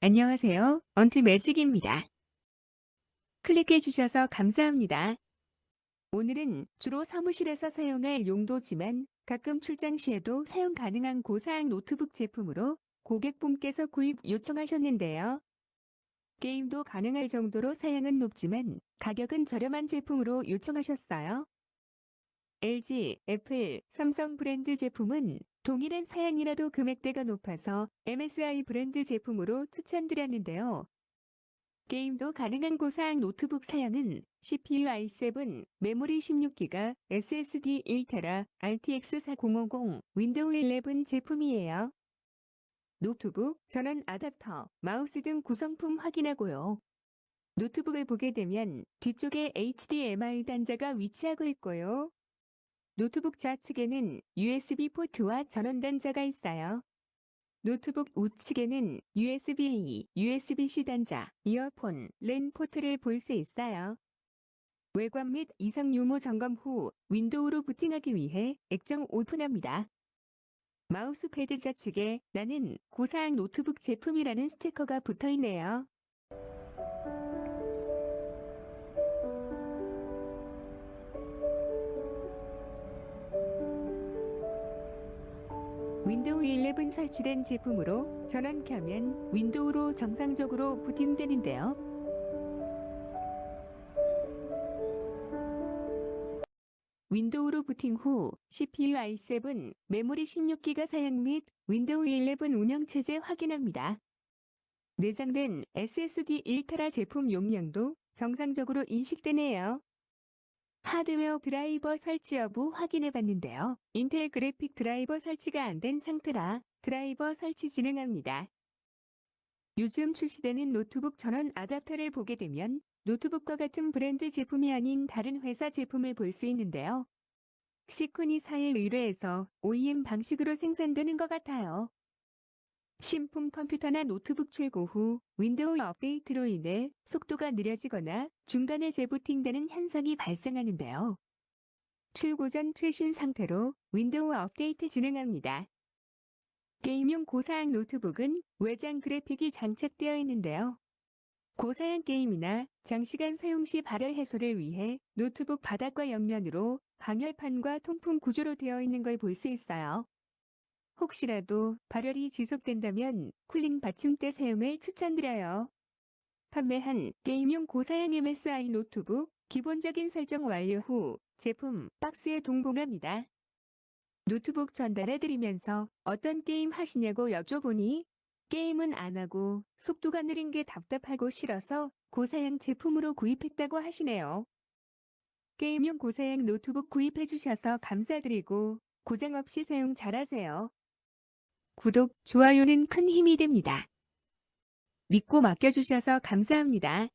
안녕하세요. 언트 매직입니다. 클릭해 주셔서 감사합니다. 오늘은 주로 사무실에서 사용할 용도지만 가끔 출장 시에도 사용 가능한 고사양 노트북 제품으로 고객분께서 구입 요청하셨는데요. 게임도 가능할 정도로 사양은 높지만 가격은 저렴한 제품으로 요청하셨어요. LG, 애플, 삼성 브랜드 제품은 동일한 사양이라도 금액대가 높아서 MSI 브랜드 제품으로 추천드렸는데요. 게임도 가능한 고사양 노트북 사양은 CPU i7, 메모리 16기가, SSD 1TB, RTX 4050, 윈도우 11 제품이에요. 노트북, 전원 아답터, 마우스 등 구성품 확인하고요. 노트북을 보게 되면 뒤쪽에 HDMI 단자가 위치하고 있고요. 노트북 좌측에는 USB 포트와 전원 단자가 있어요. 노트북 우측에는 USB-A, USB-C 단자, 이어폰, 랜 포트를 볼 수 있어요. 외관 및 이상 유무 점검 후 윈도우로 부팅하기 위해 액정 오픈합니다. 마우스 패드 좌측에 나는 고사양 노트북 제품이라는 스티커가 붙어 있네요. 윈도우 11 설치된 제품으로 전원 켜면 윈도우로 정상적으로 부팅되는데요. 윈도우로 부팅 후 CPU i7, 메모리 16기가 사양 및 윈도우 11 운영체제 확인합니다. 내장된 SSD 1TB 제품 용량도 정상적으로 인식되네요. 하드웨어 드라이버 설치 여부 확인해 봤는데요. 인텔 그래픽 드라이버 설치가 안 된 상태라 드라이버 설치 진행합니다. 요즘 출시되는 노트북 전원 아답터를 보게 되면 노트북과 같은 브랜드 제품이 아닌 다른 회사 제품을 볼 수 있는데요. 시코니사에 의뢰해서 OEM 방식으로 생산되는 것 같아요. 신품 컴퓨터나 노트북 출고 후 윈도우 업데이트로 인해 속도가 느려지거나 중간에 재부팅되는 현상이 발생하는데요. 출고 전 최신 상태로 윈도우 업데이트 진행합니다. 게임용 고사양 노트북은 외장 그래픽이 장착되어 있는데요. 고사양 게임이나 장시간 사용 시 발열 해소를 위해 노트북 바닥과 옆면으로 방열판과 통풍 구조로 되어 있는 걸 볼 수 있어요. 혹시라도 발열이 지속된다면 쿨링 받침대 사용을 추천드려요. 판매한 게임용 고사양 MSI 노트북 기본적인 설정 완료 후 제품 박스에 동봉합니다. 노트북 전달해드리면서 어떤 게임 하시냐고 여쭤보니 게임은 안 하고 속도가 느린 게 답답하고 싫어서 고사양 제품으로 구입했다고 하시네요. 게임용 고사양 노트북 구입해주셔서 감사드리고 고장 없이 사용 잘하세요. 구독, 좋아요는 큰 힘이 됩니다. 믿고 맡겨주셔서 감사합니다.